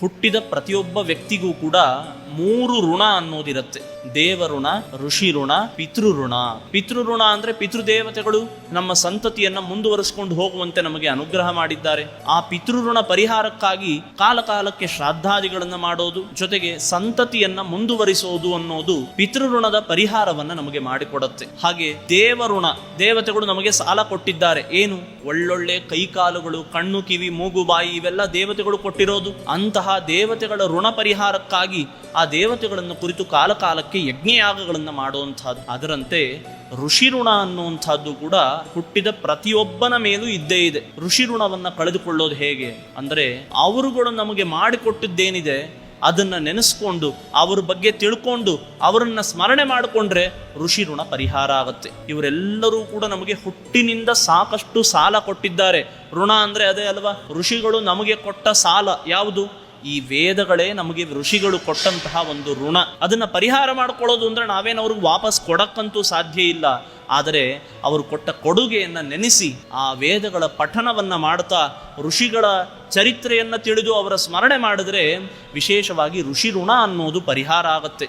ಹುಟ್ಟಿದ ಪ್ರತಿಯೊಬ್ಬ ವ್ಯಕ್ತಿಗೂ ಕೂಡ ಮೂರು ಋಣ ಅನ್ನೋದಿರುತ್ತೆ. ದೇವಋಣ ಋಷಿ ಋಣ, ಪಿತೃ ಋಣ. ಋಣ ಅಂದ್ರೆ ಪಿತೃದೇವತೆಗಳು ನಮ್ಮ ಸಂತತಿಯನ್ನ ಮುಂದುವರಿಸಿಕೊಂಡು ಹೋಗುವಂತೆ ನಮಗೆ ಅನುಗ್ರಹ ಮಾಡಿದ್ದಾರೆ. ಆ ಪಿತೃಋಣ ಪರಿಹಾರಕ್ಕಾಗಿ ಕಾಲಕಾಲಕ್ಕೆ ಶ್ರಾದ್ದಾದಿಗಳನ್ನ ಮಾಡೋದು, ಜೊತೆಗೆ ಸಂತತಿಯನ್ನ ಮುಂದುವರಿಸೋದು ಅನ್ನೋದು ಪಿತೃಋಣದ ಪರಿಹಾರವನ್ನ ನಮಗೆ ಮಾಡಿಕೊಡುತ್ತೆ. ಹಾಗೆ ದೇವಋಣ ದೇವತೆಗಳು ನಮಗೆ ಸಾಲ ಕೊಟ್ಟಿದ್ದಾರೆ. ಏನು? ಒಳ್ಳೊಳ್ಳೆ ಕೈಕಾಲುಗಳು, ಕಣ್ಣು, ಕಿವಿ, ಮೂಗು, ಬಾಯಿ, ಇವೆಲ್ಲ ದೇವತೆಗಳು ಕೊಟ್ಟಿರೋದು. ಅಂತಹ ದೇವತೆಗಳ ಋಣ ಪರಿಹಾರಕ್ಕಾಗಿ ಆ ದೇವತೆಗಳನ್ನು ಕುರಿತು ಕಾಲಕಾಲಕ್ಕೆ ಯಜ್ಞಯಾಗಗಳನ್ನು ಮಾಡುವಂಥದ್ದು. ಅದರಂತೆ ಋಷಿ ಋಣ ಅನ್ನುವಂಥದ್ದು ಕೂಡ ಹುಟ್ಟಿದ ಪ್ರತಿಯೊಬ್ಬನ ಮೇಲೂ ಇದ್ದೇ ಇದೆ. ಋಷಿ ಋಣವನ್ನ ಕಳೆದುಕೊಳ್ಳೋದು ಹೇಗೆ? ಅಂದರೆ ಅವರುಗಳು ನಮಗೆ ಮಾಡಿಕೊಟ್ಟಿದ್ದೇನಿದೆ, ಅದನ್ನು ನೆನೆಸ್ಕೊಂಡು, ಅವ್ರ ಬಗ್ಗೆ ತಿಳ್ಕೊಂಡು, ಅವರನ್ನು ಸ್ಮರಣೆ ಮಾಡಿಕೊಂಡ್ರೆ ಋಷಿ ಋಣ ಪರಿಹಾರ ಆಗುತ್ತೆ. ಇವರೆಲ್ಲರೂ ಕೂಡ ನಮಗೆ ಹುಟ್ಟಿನಿಂದ ಸಾಕಷ್ಟು ಸಾಲ ಕೊಟ್ಟಿದ್ದಾರೆ. ಋಣ ಅಂದರೆ ಅದೇ ಅಲ್ವಾ? ಋಷಿಗಳು ನಮಗೆ ಕೊಟ್ಟ ಸಾಲ ಯಾವುದು? ಈ ವೇದಗಳೇ ನಮಗೆ ಋಷಿಗಳು ಕೊಟ್ಟಂತಹ ಒಂದು ಋಣ. ಅದನ್ನ ಪರಿಹಾರ ಮಾಡ್ಕೊಳ್ಳೋದು ಅಂದ್ರೆ ನಾವೇನು ಅವ್ರಿಗೆ ವಾಪಸ್ ಕೊಡಕ್ಕಂತೂ ಸಾಧ್ಯ ಇಲ್ಲ. ಆದರೆ ಅವರು ಕೊಟ್ಟ ಕೊಡುಗೆಯನ್ನು ನೆನೆಸಿ ಆ ವೇದಗಳ ಪಠನವನ್ನ ಮಾಡ್ತಾ ಋಷಿಗಳ ಚರಿತ್ರೆಯನ್ನ ತಿಳಿದು ಅವರ ಸ್ಮರಣೆ ಮಾಡಿದ್ರೆ ವಿಶೇಷವಾಗಿ ಋಷಿ ಋಣ ಅನ್ನೋದು ಪರಿಹಾರ ಆಗುತ್ತೆ.